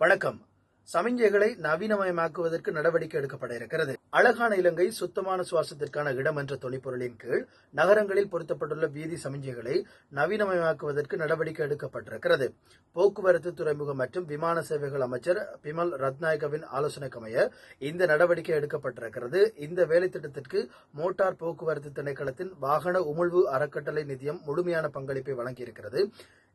வணக்கம். சமிஞ்சைகளை நவீனமயமாக்குவதற்கு நடவடிக்கை எடுக்கப்பட இருக்கிறது. அழகான இலங்கை சுத்தமான சுவாசத்திற்கான இடம் என்ற துணைப்பொருளின் கீழ் நகரங்களில் பொருத்தப்பட்டுள்ள வீதி சமிஞ்சைகளை நவீனமயமாக்குவதற்கு நடவடிக்கை எடுக்கப்பட்டிருக்கிறது. போக்குவரத்து துறைமுகம் மற்றும் விமான சேவைகள் அமைச்சர் பிமல் ரத்நாயகவின் ஆலோசனைக்கமைய இந்த நடவடிக்கை எடுக்கப்பட்டிருக்கிறது. இந்த வேலை திட்டத்திற்கு மோட்டார் போக்குவரத்து திணைக்களத்தின் வாகன உமிழ்வு அறக்கட்டளை நிதியம் முழுமையான பங்களிப்பை வழங்கியிருக்கிறது.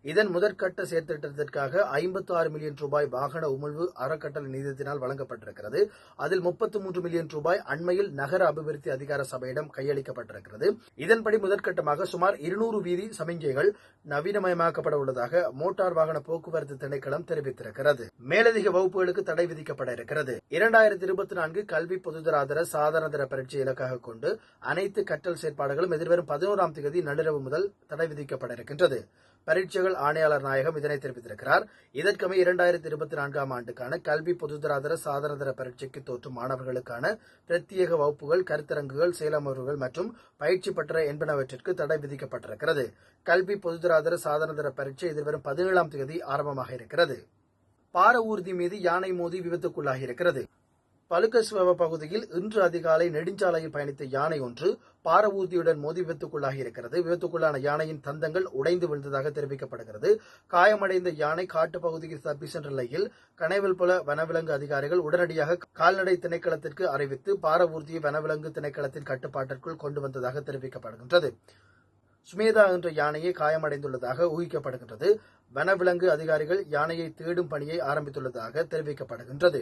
இதன் முதற்கட்ட செயற்திட்டத்திற்காக ஐம்பத்தி ஆறு மில்லியன் ரூபாய் வாகன உமிழ்வு அறக்கட்டளை நிதியத்தினால் வழங்கப்பட்டிருக்கிறது. அதில் முப்பத்தி மூன்று மில்லியன் ரூபாய் அண்மையில் நகர அபிவிருத்தி அதிகார சபையிடம் கையளிக்கப்பட்டிருக்கிறது. இதன்படி முதற்கட்டமாக சுமார் இருநூறு வீதி சமிஞ்சைகள் நவீனமயமாக்கப்பட உள்ளதாக மோட்டார் வாகன போக்குவரத்து திணைக்களம் தெரிவித்திருக்கிறது. மேலதிக வகுப்புகளுக்கு தடை விதிக்கப்பட இருக்கிறது. இரண்டாயிரத்தி இருபத்தி நான்கு கல்வி பொதுதராதர சாதாரணதர பரீட்சை இலக்காக கொண்டு அனைத்து கற்றல் செயற்பாடுகளும் எதிர்வரும் பதினோராம் தேதி நள்ளிரவு முதல் தடை விதிக்கப்பட இருக்கின்றது. பரீட்சைகள் ஆணையாளர் நாயகம் இதனை தெரிவித்திருக்கிறார். இதற்கமை இரண்டாயிரத்தி இருபத்தி நான்காம் ஆண்டுக்கான கல்வி பொதுதராதர சாதனதர பரீட்சைக்கு தோற்றும் மாணவர்களுக்கான பிரத்யேக வகுப்புகள் கருத்தரங்குகள் செயலமர்வுகள் மற்றும் பயிற்சி பற்ற என்பனவற்றிற்கு தடை விதிக்கப்பட்டிருக்கிறது. கல்வி பொதுதராதர சாதனதர பரீட்சை எதிர்வரும் பதினேழாம் தேதி ஆரம்பமாக இருக்கிறது. பார ஊர்தி மீது யானை மோதி விபத்துக்குள்ளாகி இருக்கிறது பலுக்கஸ்வவ பகுதியில் இன்று அதிகாலை நெடுஞ்சாலையில் பயணித்த யானை ஒன்று பாரவூர்தியுடன் மோதி விபத்துக்குள்ளாகி இருக்கிறது. விபத்துக்குள்ளான யானையின் தந்தங்கள் உடைந்து விழுந்ததாக தெரிவிக்கப்படுகிறது. காயமடைந்த யானை காட்டு பகுதிக்கு தப்பி சென்ற நிலையில் கனைவல்புல வனவிலங்கு அதிகாரிகள் உடனடியாக கால்நடை திணைக்களத்திற்கு அறிவித்து பாரவூர்தியை வனவிலங்கு திணைக்களத்தின் கட்டுப்பாட்டிற்குள் கொண்டு வந்ததாக தெரிவிக்கப்படுகின்றது. சுமேதா என்ற யானையை காயமடைந்துள்ளதாக ஊகிக்கப்படுகின்றது. வனவிலங்கு அதிகாரிகள் யானையை தேடும் பணியை ஆரம்பித்துள்ளதாக தெரிவிக்கப்படுகின்றது.